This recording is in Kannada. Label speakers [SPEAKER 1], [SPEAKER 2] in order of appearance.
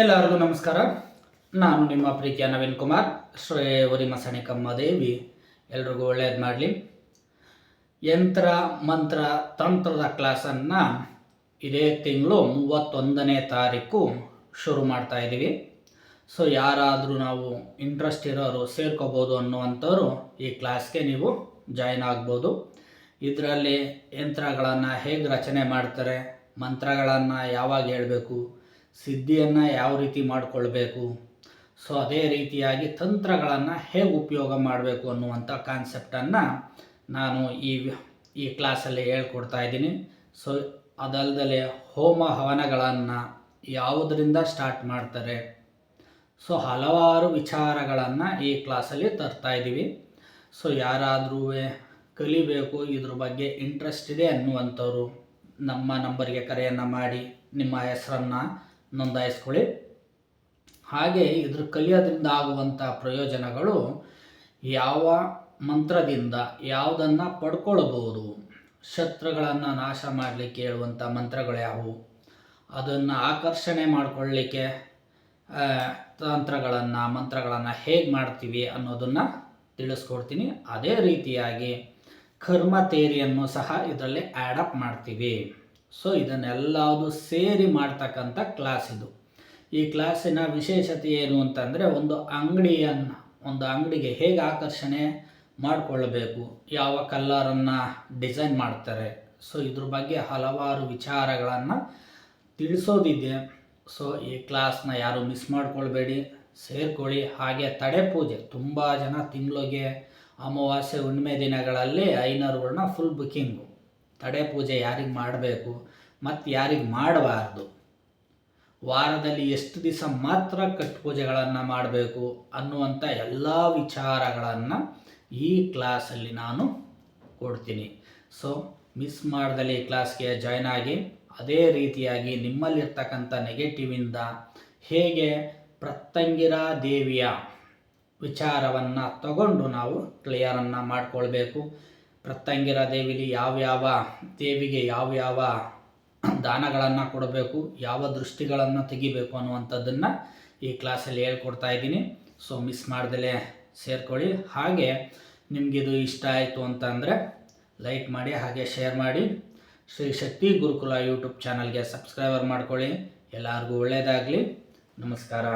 [SPEAKER 1] ಎಲ್ಲರಿಗೂ ನಮಸ್ಕಾರ. ನಾನು ನಿಮ್ಮ ಪ್ರೀತಿಯ ನವೀನ್ ಕುಮಾರ್ ಶ್ರೀ ಉರಿಮಸಣಿಕಮ್ಮ ದೇವಿ. ಎಲ್ರಿಗೂ ಒಳ್ಳೆಯದು ಮಾಡಲಿ. ಯಂತ್ರ, ಮಂತ್ರ, ತಂತ್ರದ ಕ್ಲಾಸನ್ನು ಇದೇ ತಿಂಗಳು ಮೂವತ್ತೊಂದನೇ ತಾರೀಕು ಶುರು ಮಾಡ್ತಾ ಇದ್ದೀವಿ. ಸೊ ಯಾರಾದರೂ ನಾವು ಇಂಟ್ರೆಸ್ಟ್ ಇರೋರು ಸೇರ್ಕೋಬೋದು ಅನ್ನುವಂಥವ್ರು ಈ ಕ್ಲಾಸ್ಗೆ ನೀವು ಜಾಯ್ನ್ ಆಗ್ಬೋದು. ಇದರಲ್ಲಿ ಯಂತ್ರಗಳನ್ನು ಹೇಗೆ ರಚನೆ ಮಾಡ್ತಾರೆ, ಮಂತ್ರಗಳನ್ನು ಯಾವಾಗ ಹೇಳಬೇಕು ಸಿದ್ಧಿಯನ್ನು ಯಾವ ರೀತಿ ಮಾಡಿಕೊಳ್ಬೇಕು? ಸೊ ಅದೇ ರೀತಿಯಾಗಿ ತಂತ್ರಗಳನ್ನು ಹೇಗೆ ಉಪಯೋಗ ಮಾಡಬೇಕು ಅನ್ನುವಂಥ ಕಾನ್ಸೆಪ್ಟನ್ನು ನಾನು ಈ ಈ ಕ್ಲಾಸಲ್ಲಿ ಹೇಳ್ಕೊಡ್ತಾ ಇದ್ದೀನಿ. ಸೊ ಅದಲ್ಲದೆ ಹೋಮ ಹವನಗಳನ್ನು ಯಾವುದರಿಂದ ಸ್ಟಾರ್ಟ್ ಮಾಡ್ತಾರೆ? ಸೊ ಹಲವಾರು ವಿಚಾರಗಳನ್ನು ಈ ಕ್ಲಾಸಲ್ಲಿ ತರ್ತಾ ಇದ್ದೀವಿ. ಸೊ ಯಾರಾದರೂ ಕಲಿಬೇಕು, ಇದ್ರ ಬಗ್ಗೆ ಇಂಟ್ರೆಸ್ಟ್ ಇದೆ ಅನ್ನುವಂಥವ್ರು ನಮ್ಮ ನಂಬರ್ಗೆ ಕರೆಯನ್ನು ಮಾಡಿ, ನಿಮ್ಮ ಹೆಸರನ್ನು ನೋಂದಾಯಿಸ್ಕೊಳ್ಳಿ. ಹಾಗೆ ಇದ್ರ ಕಲಿಯೋದ್ರಿಂದ ಆಗುವಂಥ ಪ್ರಯೋಜನಗಳು ಯಾವ ಮಂತ್ರದಿಂದ ಯಾವುದನ್ನು ಪಡ್ಕೊಳ್ಬೋದು ಶತ್ರುಗಳನ್ನು ನಾಶ ಮಾಡಲಿಕ್ಕೆ ಹೇಳುವಂಥ ಮಂತ್ರಗಳು ಯಾವುವು, ಅದನ್ನು ಆಕರ್ಷಣೆ ಮಾಡಿಕೊಳ್ಳಿಕ್ಕೆ ತಂತ್ರಗಳನ್ನು, ಮಂತ್ರಗಳನ್ನು ಹೇಗೆ ಮಾಡ್ತೀವಿ ಅನ್ನೋದನ್ನು ತಿಳಿಸ್ಕೊಡ್ತೀನಿ. ಅದೇ ರೀತಿಯಾಗಿ ಕರ್ಮ ತೇರಿಯನ್ನು ಸಹ ಇದರಲ್ಲಿ ಆ್ಯಡಪ್ ಮಾಡ್ತೀವಿ. ಸೊ ಇದನ್ನೆಲ್ಲದು ಸೇರಿ ಮಾಡ್ತಕ್ಕಂಥ ಕ್ಲಾಸ್ ಇದು. ಈ ಕ್ಲಾಸಿನ ವಿಶೇಷತೆ ಏನು ಅಂತಂದರೆ ಒಂದು ಅಂಗಡಿಯನ್ನು, ಒಂದು ಅಂಗಡಿಗೆ ಹೇಗೆ ಆಕರ್ಷಣೆ ಮಾಡಿಕೊಳ್ಳಬೇಕು ಯಾವ ಕಲ್ಲರನ್ನು ಡಿಸೈನ್ ಮಾಡ್ತಾರೆ. ಸೊ ಇದ್ರ ಬಗ್ಗೆ ಹಲವಾರು ವಿಚಾರಗಳನ್ನು ತಿಳಿಸೋದಿದೆ. ಸೊ ಈ ಕ್ಲಾಸ್ನ ಯಾರು ಮಿಸ್ ಮಾಡ್ಕೊಳ್ಬೇಡಿ, ಸೇರ್ಕೊಳ್ಳಿ. ಹಾಗೆ ತಡೆ ಪೂಜೆ, ತುಂಬ ಜನ ತಿಂಗಳಿಗೆ ಅಮಾವಾಸ್ಯೆ ಹುಣ್ಣಿಮೆ ದಿನಗಳಲ್ಲಿ ಐನೂರುಗಳನ್ನ ಫುಲ್ ಬುಕ್ಕಿಂಗು ತಡೆ ಪೂಜೆ ಯಾರಿಗೆ ಮಾಡಬೇಕು, ಮತ್ತು ಯಾರಿಗೆ ಮಾಡಬಾರ್ದು? ವಾರದಲ್ಲಿ ಎಷ್ಟು ದಿವಸ ಮಾತ್ರ ಕಟ್ ಪೂಜೆಗಳನ್ನು ಮಾಡಬೇಕು ಅನ್ನುವಂಥ ಎಲ್ಲ ವಿಚಾರಗಳನ್ನು ಈ ಕ್ಲಾಸಲ್ಲಿ ನಾನು ಕೊಡ್ತೀನಿ. ಸೊ ಮಿಸ್ ಮಾಡ್ದಲ್ಲಿ ಈ ಕ್ಲಾಸ್ಗೆ ಜಾಯ್ನ್ ಆಗಿ ಅದೇ ರೀತಿಯಾಗಿ ನಿಮ್ಮಲ್ಲಿರ್ತಕ್ಕಂಥ ನೆಗೆಟಿವಿಂದ ಹೇಗೆ ಪ್ರತ್ತಂಗಿರ ದೇವಿಯ ವಿಚಾರವನ್ನು ತಗೊಂಡು ನಾವು ಕ್ಲಿಯರನ್ನು ಮಾಡಿಕೊಳ್ಬೇಕು? ಪ್ರತ್ತಂಗಿರ ದೇವಿಲಿ ಯಾವ್ಯಾವ ದೇವಿಗೆ ಯಾವ್ಯಾವ ದಾನಗಳನ್ನು ಕೊಡಬೇಕು, ಯಾವ ದೃಷ್ಟಿಗಳನ್ನು ತೆಗಿಬೇಕು ಅನ್ನುವಂಥದ್ದನ್ನು ಈ ಕ್ಲಾಸಲ್ಲಿ ಹೇಳ್ಕೊಡ್ತಾ ಇದ್ದೀನಿ. ಸೊ ಮಿಸ್ ಮಾಡ್ದಲೇ ಸೇರ್ಕೊಳ್ಳಿ. ಹಾಗೆ ನಿಮಗಿದು ಇಷ್ಟ ಆಯಿತು ಅಂತ ಅಂದರೆ ಲೈಕ್ ಮಾಡಿ, ಹಾಗೆ ಶೇರ್ ಮಾಡಿ. ಶ್ರೀ ಶಕ್ತಿ ಗುರುಕುಲ ಯೂಟ್ಯೂಬ್ ಚಾನಲ್ಗೆ ಸಬ್ಸ್ಕ್ರೈಬರ್ ಮಾಡ್ಕೊಳ್ಳಿ. ಎಲ್ಲರಿಗೂ ಒಳ್ಳೆಯದಾಗಲಿ ನಮಸ್ಕಾರ.